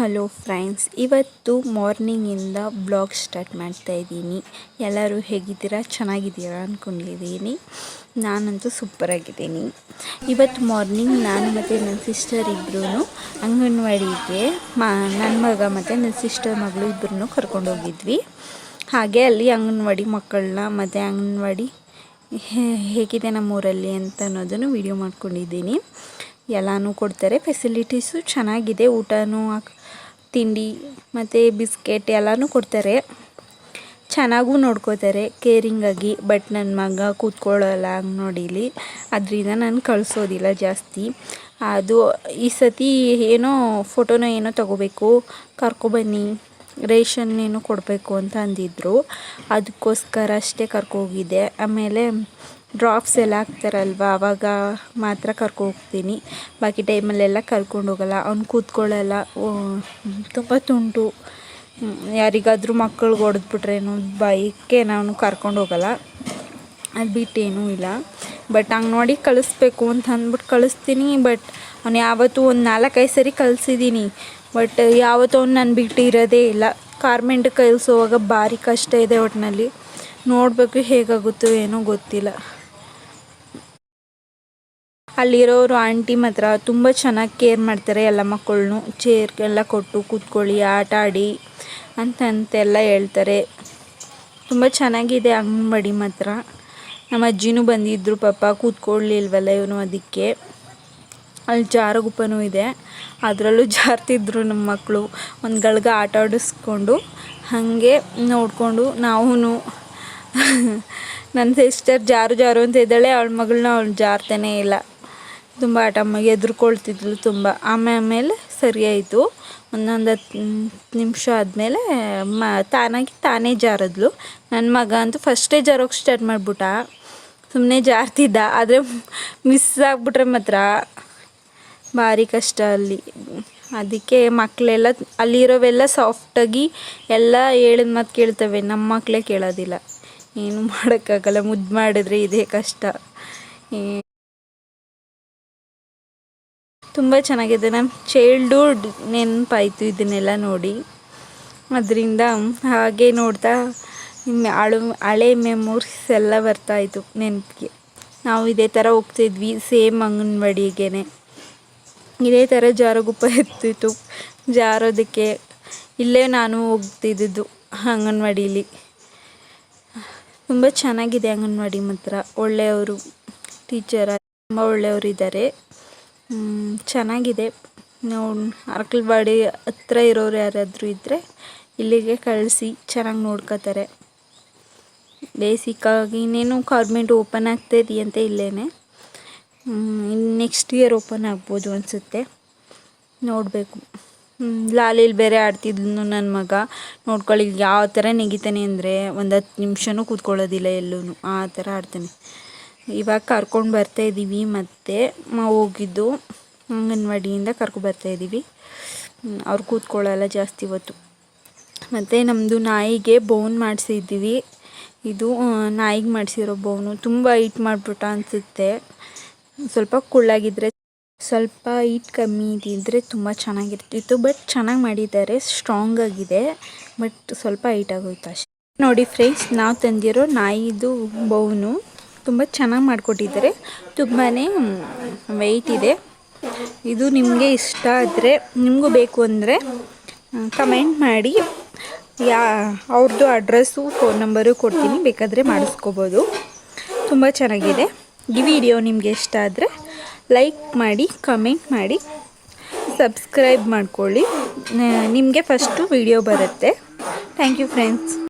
Hello friends, ಇವತ್ತು ಮಾರ್ನಿಂಗಿಂದ blog start ಮಾಡ್ತಾ ಇದ್ದೀನಿ. ಎಲ್ಲರೂ ಹೇಗಿದ್ದೀರಾ? ಚೆನ್ನಾಗಿದ್ದೀರಾ ಅಂದ್ಕೊಂಡಿದ್ದೀನಿ ನಾನಂತೂ ಸೂಪರಾಗಿದ್ದೀನಿ ಇವತ್ತು ಮಾರ್ನಿಂಗ್ ನಾನು ಮತ್ತು ನನ್ನ ಸಿಸ್ಟರ್ ಇಬ್ಬರೂ ಅಂಗನವಾಡಿಗೆ, ಮಾ ನನ್ನ ಮಗ ಮತ್ತು ನನ್ನ ಸಿಸ್ಟರ್ ಮಗಳು ಇಬ್ಬರನ್ನು ಕರ್ಕೊಂಡೋಗಿದ್ವಿ ಹಾಗೆ ಅಲ್ಲಿ ಅಂಗನವಾಡಿ ಮಕ್ಕಳನ್ನ ಮತ್ತು ಅಂಗನವಾಡಿ ಹೇಗಿದೆ ನಮ್ಮೂರಲ್ಲಿ ಅಂತ ಅನ್ನೋದನ್ನು ವಿಡಿಯೋ ಮಾಡ್ಕೊಂಡಿದ್ದೀನಿ. ಎಲ್ಲನೂ ಕೊಡ್ತಾರೆ ಫೆಸಿಲಿಟೀಸು ಚೆನ್ನಾಗಿದೆ, ಊಟನೂ ತಿಂಡಿ ಮತ್ತು ಬಿಸ್ಕೆಟ್ ಎಲ್ಲನೂ ಕೊಡ್ತಾರೆ. ಚೆನ್ನಾಗೂ ನೋಡ್ಕೋತಾರೆ ಕೇರಿಂಗಾಗಿ ಬಟ್ ನನ್ನ ಮಗ ಕೂತ್ಕೊಳ್ಳೋಲ್ಲ ಹಂಗೆ ನೋಡಿಲಿ ಅದರಿಂದ ನಾನು ಕಳಿಸೋದಿಲ್ಲ ಜಾಸ್ತಿ. ಅದು ಈ ಸತಿ ಏನೋ ಫೋಟೋನೋ ಏನೋ ತಗೋಬೇಕು ಕರ್ಕೊಬನ್ನಿ ರೇಷನ್ ಏನೋ ಕೊಡಬೇಕು ಅಂತ ಅಂದಿದ್ರು. ಅದಕ್ಕೋಸ್ಕರ ಅಷ್ಟೇ ಕರ್ಕೋಗಿದ್ದೆ ಆಮೇಲೆ ಡ್ರಾಪ್ಸ್ ಎಲ್ಲ ಹಾಕ್ತಾರಲ್ವ? ಆವಾಗ ಮಾತ್ರ ಕರ್ಕೊ ಹೋಗ್ತೀನಿ ಬಾಕಿ ಟೈಮಲ್ಲೆಲ್ಲ ಕರ್ಕೊಂಡು ಹೋಗಲ್ಲ ಅವ್ನು ಕೂತ್ಕೊಳ್ಳಲ್ಲ. ತುಂಬ ತುಂಟು. ಯಾರಿಗಾದರೂ ಮಕ್ಕಳಿಗೆ ಹೊಡೆದ್ಬಿಟ್ರೇನು ಬೈಕೆ ನಾನು ಕರ್ಕೊಂಡು ಹೋಗಲ್ಲ ಅದು ಬಿಟ್ಟೇನೂ ಇಲ್ಲ. ಬಟ್ ಹಂಗೆ ನೋಡಿ ಕಳಿಸ್ಬೇಕು ಅಂತ ಅಂದ್ಬಿಟ್ಟು ಕಳಿಸ್ತೀನಿ. ಬಟ್ ಅವ್ನು ಯಾವತ್ತೂ ಒಂದು ನಾಲ್ಕೈದು ಸರಿ ಕಳಿಸಿದ್ದೀನಿ ಬಟ್ ಯಾವತ್ತೂ ಅವ್ನು ನಾನು ಬಿಟ್ಟಿರೋದೇ ಇಲ್ಲ. ಕಾರ್ಮೆಂಟ್ ಕಳಿಸೋವಾಗ ಭಾರಿ ಕಷ್ಟ ಇದೆ ಒಟ್ಟಿನಲ್ಲಿ ನೋಡಬೇಕು ಹೇಗಾಗುತ್ತೋ ಏನೋ ಗೊತ್ತಿಲ್ಲ. ಅಲ್ಲಿರೋರು ಆಂಟಿ ಮಾತ್ರ ತುಂಬ ಚೆನ್ನಾಗಿ ಕೇರ್ ಮಾಡ್ತಾರೆ ಎಲ್ಲ ಮಕ್ಕಳನ್ನು ಚೇರ್ಗೆಲ್ಲ ಕೊಟ್ಟು ಕೂತ್ಕೊಳ್ಳಿ, ಆಟ ಆಡಿ ಅಂತಂತೆಲ್ಲ ಹೇಳ್ತಾರೆ. ತುಂಬ ಚೆನ್ನಾಗಿದೆ ಅಂಗನವಾಡಿ ಮಾತ್ರ. ನಮ್ಮ ಅಜ್ಜಿನೂ ಬಂದಿದ್ದರು ಪಾಪ ಕೂತ್ಕೊಳ್ಳಿಲ್ವಲ್ಲ ಇವನು ಅದಕ್ಕೆ. ಅಲ್ಲಿ ಜಾರಗುಪ್ಪನೂ ಇದೆ. ಅದರಲ್ಲೂ ಜಾರ್ತಿದ್ರು ನಮ್ಮ ಮಕ್ಕಳು. ಒಂದು ಗಳಿಗೆ ಆಟ ಆಡಿಸ್ಕೊಂಡು ಹಾಗೆ ನೋಡಿಕೊಂಡು ನಾವೂ ನನ್ನ ಸಿಸ್ಟರ್ ಜಾರು ಜಾರು ಅಂತ ಇದ್ದಾಳೆ, ಅವಳ ಮಗಳನ್ನ ಅವಳು ಜಾರ್ತಾನೇ ಇಲ್ಲ. ತುಂಬ ಆಟಮ್ಮ ಎದುರ್ಕೊಳ್ತಿದ್ಲು ತುಂಬ. ಆಮೇಲೆ ಸರಿ ಆಯಿತು. ಒಂದೊಂದು ಹತ್ತು ನಿಮಿಷ ಆದಮೇಲೆ ಮ, ತಾನಾಗಿ ತಾನೇ ಜಾರದ್ಲು. ನನ್ನ ಮಗ ಅಂತೂ ಫಸ್ಟೇ ಜಾರೋಕ್ಕೆ ಸ್ಟಾರ್ಟ್ ಮಾಡಿಬಿಟ್ಟ. ಸುಮ್ಮನೆ ಜಾರ್ತಿದ್ದ. ಆದರೆ ಮಿಸ್ ಆಗಿಬಿಟ್ರೆ ಮಾತ್ರ ಭಾರಿ ಕಷ್ಟ ಅಲ್ಲಿ. ಅದಕ್ಕೆ ಮಕ್ಕಳೆಲ್ಲ ಅಲ್ಲಿರೋವೆಲ್ಲ ಸಾಫ್ಟಾಗಿ ಎಲ್ಲ ಹೇಳಿದ ಮಾತು ಕೇಳ್ತವೆ. ನಮ್ಮ ಮಕ್ಕಳೇ ಕೇಳೋದಿಲ್ಲ. ಏನು ಮಾಡೋಕ್ಕಾಗಲ್ಲ. ಮುದ್ದು ಮಾಡಿದ್ರೆ ಇದೇ ಕಷ್ಟ. ತುಂಬ ಚೆನ್ನಾಗಿದೆ. ನಮ್ಮ ಚೈಲ್ಡ್ಹುಡ್ ನೆನಪಾಯಿತು ಇದನ್ನೆಲ್ಲ ನೋಡಿ. ಅದರಿಂದ ಹಾಗೆ ನೋಡ್ತಾ ಹಳು ಹಳೆ ಮೆಮೊರೀಸ್ ಎಲ್ಲ ಬರ್ತಾಯಿತ್ತು ನೆನಪಿಗೆ. ನಾವು ಇದೇ ಥರ ಹೋಗ್ತಿದ್ವಿ ಸೇಮ್ ಅಂಗನವಾಡಿಗೆ ಇದೇ ಥರ ಜಾರಗುಪ್ಪ ಇರ್ತಿತ್ತು ಜಾರೋದಕ್ಕೆ ಇಲ್ಲೇ ನಾನು ಹೋಗ್ತಿದ್ದಿದ್ದು ಅಂಗನವಾಡೀಲಿ. ತುಂಬ ಚೆನ್ನಾಗಿದೆ ಅಂಗನವಾಡಿ ಮಾತ್ರ. ಒಳ್ಳೆಯವರು ಟೀಚರ್ ತುಂಬ ಒಳ್ಳೆಯವರಿದ್ದಾರೆ. ಚೆನ್ನಾಗಿದೆ. ನೋಡಿ ಅರಕಲ್ವಾಡಿ ಹತ್ರ ಇರೋರು ಯಾರಾದರೂ ಇದ್ದರೆ ಇಲ್ಲಿಗೆ ಕಳಿಸಿ, ಚೆನ್ನಾಗಿ ನೋಡ್ಕೋತಾರೆ. ಬೇಸಿಕ್ಕಾಗಿ ಇನ್ನೇನು ಗೌರ್ಮೆಂಟ್ ಓಪನ್ ಆಗ್ತಾ ಅಂತ ಇಲ್ಲೇ ನೆಕ್ಸ್ಟ್ ಇಯರ್ ಓಪನ್ ಆಗ್ಬೋದು ಅನಿಸುತ್ತೆ. ನೋಡಬೇಕು. ಲಾಲಿಲಿ ಬೇರೆ ಆಡ್ತಿದ್ನು ನನ್ನ ಮಗ. ನೋಡ್ಕೊಳ್ಳಿ ಯಾವ ಥರ ನೆಗಿತಾನೆ ಅಂದರೆ ಒಂದು ಹತ್ತು ನಿಮಿಷನೂ ಕೂತ್ಕೊಳ್ಳೋದಿಲ್ಲ ಎಲ್ಲೂ ಆ ಥರ ಆಡ್ತಾನೆ. ಇವಾಗ ಕರ್ಕೊಂಡು ಬರ್ತಾ ಇದ್ದೀವಿ ಮತ್ತು ಹೋಗಿದ್ದು ಅಂಗನವಾಡಿಯಿಂದ ಕರ್ಕೊ ಇದ್ದೀವಿ ಅವ್ರು ಕೂತ್ಕೊಳ್ಳಲ್ಲ ಜಾಸ್ತಿ ಹೊತ್ತು. ಮತ್ತು ನಮ್ಮದು ನಾಯಿಗೆ ಬೋನ್ ಮಾಡಿಸಿದ್ದೀವಿ. ಇದು ನಾಯಿಗೆ ಮಾಡಿಸಿರೋ ಬೋನು ತುಂಬ ಹೀಟ್ ಮಾಡಿಬಿಟ್ಟ ಅನಿಸುತ್ತೆ. ಸ್ವಲ್ಪ ಕುಳ್ಳಾಗಿದ್ದರೆ ಸ್ವಲ್ಪ ಹೀಟ್ ಕಮ್ಮಿ ಇದ್ದಿದ್ದರೆ ತುಂಬ ಚೆನ್ನಾಗಿರ್ತಿತ್ತು. ಬಟ್ ಚೆನ್ನಾಗಿ ಮಾಡಿದ್ದಾರೆ ಸ್ಟ್ರಾಂಗ್ ಆಗಿದೆ. ಬಟ್ ಸ್ವಲ್ಪ ಹೀಟ್ ಆಗೋಯ್ತು ಅಷ್ಟೆ. ನೋಡಿ ಫ್ರೆಂಡ್ಸ್ ನಾವು ತಂದಿರೋ ನಾಯಿದು ಬೌನು ತುಂಬ ಚೆನ್ನಾಗಿ ಮಾಡಿಕೊಟ್ಟಿದ್ದಾರೆ. ತುಂಬಾ ವೆಯ್ಟ್ ಇದೆ. ಇದು ನಿಮಗೆ ಇಷ್ಟ ಆದರೆ, ನಿಮಗೂ ಬೇಕು ಅಂದರೆ ಕಮೆಂಟ್ ಮಾಡಿ. ಯಾ ಅವ್ರದ್ದು ಅಡ್ರೆಸ್ಸು ಫೋನ್ ನಂಬರು ಕೊಡ್ತೀನಿ, ಬೇಕಾದರೆ ಮಾಡಿಸ್ಕೋಬೋದು. ತುಂಬ ಚೆನ್ನಾಗಿದೆ. ಈ ವಿಡಿಯೋ ನಿಮಗೆ ಇಷ್ಟ ಆದರೆ ಲೈಕ್ ಮಾಡಿ ಕಮೆಂಟ್ ಮಾಡಿ ಸಬ್ಸ್ಕ್ರೈಬ್ ಮಾಡ್ಕೊಳ್ಳಿ. ನಿಮಗೆ ಫಸ್ಟು ವಿಡಿಯೋ ಬರುತ್ತೆ. Thank you friends